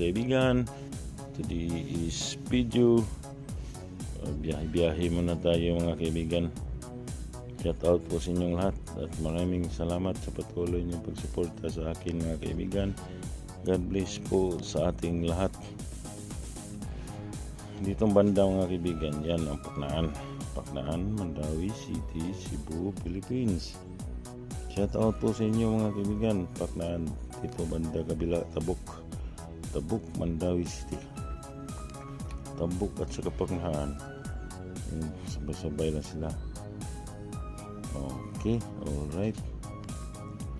today is video biyahe-biyahe muna tayo mga kaibigan shout out po sa inyong lahat at maraming salamat sa patuloy niyong pagsuporta sa akin mga kaibigan God bless po sa ating lahat. Ditong banda mga kaibigan yan ang Paknaan. Paknaan, Mandawi City, Cebu, Philippines. Shout out po sa inyo mga kaibigan Paknaan dito banda kabila Tabuk Tabuk, Mandawi City. Tabuk at sa Kapanghaan sabay-sabay na sila. Okay, alright.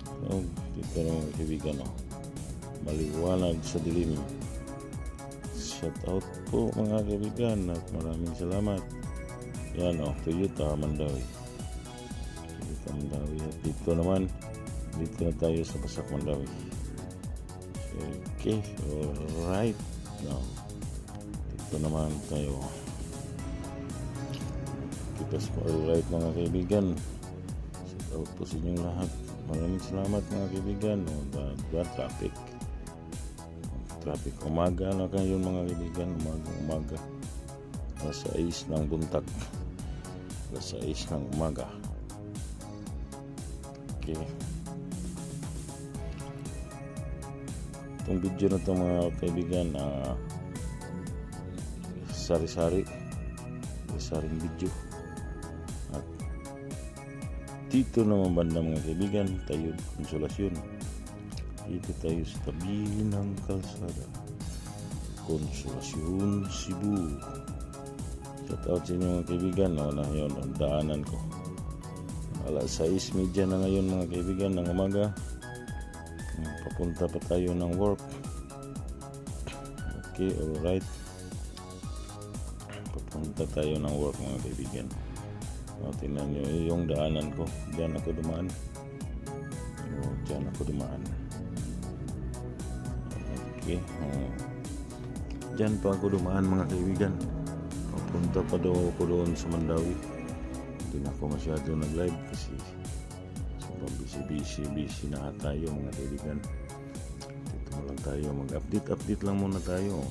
So, dito na mga kaibigan oh. maliwanag sa dilim. Shout out po mga kaibigan at maraming salamat. Yan oh, Toyota Mandawi. Toyota Mandawi. At dito naman dito na tayo sa Basak Mandawi. Okay, alright. Now dito naman tayo kipas po alright mga kaibigan. Shout out po sa inyong lahat. Maraming salamat mga kaibigan. No, the, the traffic. Traffic umaga na kayo mga kaibigan. Umaga umaga. Alas 6 ng buntag alas 6 ng umaga. Okay itong video na to mga kaibigan ah sari-sari. Saring video. At dito naman banda mga kaibigan tayo konsolasyon. Dito tayo sa tabi ng kalsada. Konsolasyon Cebu. Shout out sa inyo mga kaibigan. No, na yun ang daanan ko. Alas 6.30 na ngayon mga kaibigan ng umaga papunta pa tayo ng work. Okay alright. Papunta tayo ng work mga kaibigan. O, tingnan nyo yung daanan ko. Dyan ako dumaan. O, dyan ako dumaan. Okay o, dyan pa ako dumaan mga kaibigan. Papunta pa daw ako doon sa Mandawi. Hindi na ako masyado nag live kasi sobrang busy busy busy na tayo mga kaibigan. Dito lang tayo mag update update lang muna tayo.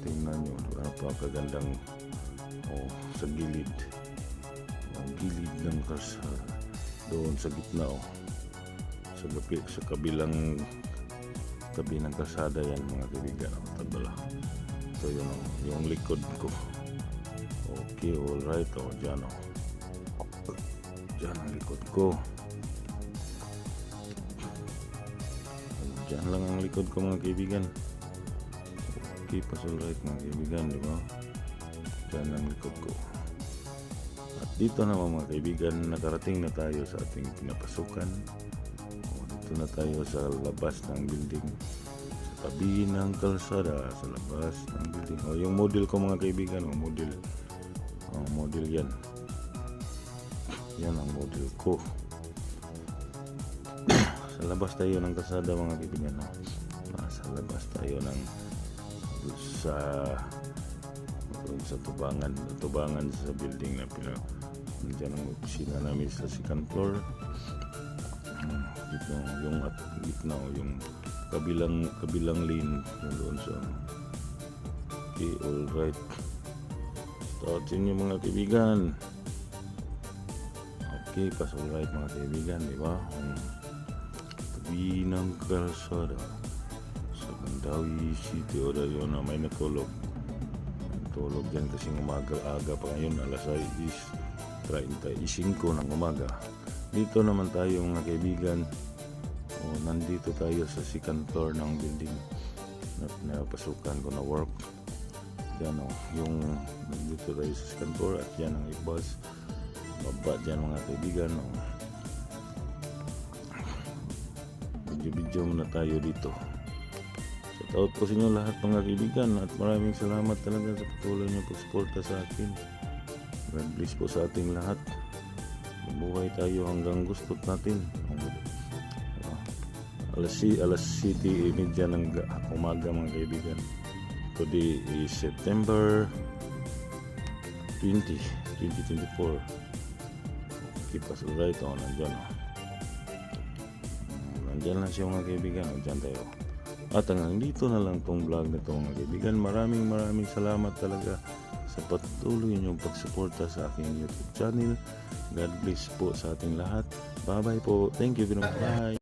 Tingnan nyo ano pa kagandang oh, sa gilid. Ang gilid ng kalsada. Doon sa gitna oh. sa, gabi, sa kabilang tabi ng kalsada yan mga kaibigan. Oh, tabala ito yun oh, yung likod ko. Okay alright oh, dyan oh. dyan ang likod ko dyan lang ang likod ko mga kaibigan. Pa alright mga kaibigan di ba? Dyan ang likod ko. At dito naman mga kaibigan nakarating na tayo sa ating pinapasukan. O, dito na tayo sa labas ng building. Sa tabi ng kalsada sa labas ng building. O yung model ko mga kaibigan o model o, model yan. Yan ang model ko sa labas tayo ng kalsada mga kaibigan no? nasa labas tayo ng sa sa tubangan tubangan sa building na pina nandiyan ang opisina namin sa second floor dito yung at gitna yung kabilang kabilang lane yung doon sa okay alright start inyo mga kaibigan okay pas alright mga kaibigan di ba Hmm. Tabi ng kalsada sa Mandawi City o yun na may natulog tulog yan kasi umaga-aga pa ngayon alas 6.35 ng umaga. Dito naman tayo mga kaibigan. O, nandito tayo sa second floor ng building na napasukan ko na work. Dyan o yung nandito tayo sa second floor at yan ang ibas. Baba dyan mga kaibigan o video-video muna tayo dito Shout out po sa inyo lahat mga kaibigan at maraming salamat talaga sa patuloy niyo pagsuporta sa akin. God bless po sa ating lahat. Mabuhay tayo hanggang gusto natin. Uh, alas, alas city media ng ga- umaga mga kaibigan. Today is September 20, 2024. Keep us right on. Nandyan o. Nandyan lang siya mga kaibigan. Nandyan tayo. At hanggang dito na lang tong vlog na to mga kaibigan. Maraming maraming salamat talaga sa patuloy niyong pagsuporta sa aking YouTube channel. God bless po sa ating lahat. Bye bye po. Thank you very much. Bye.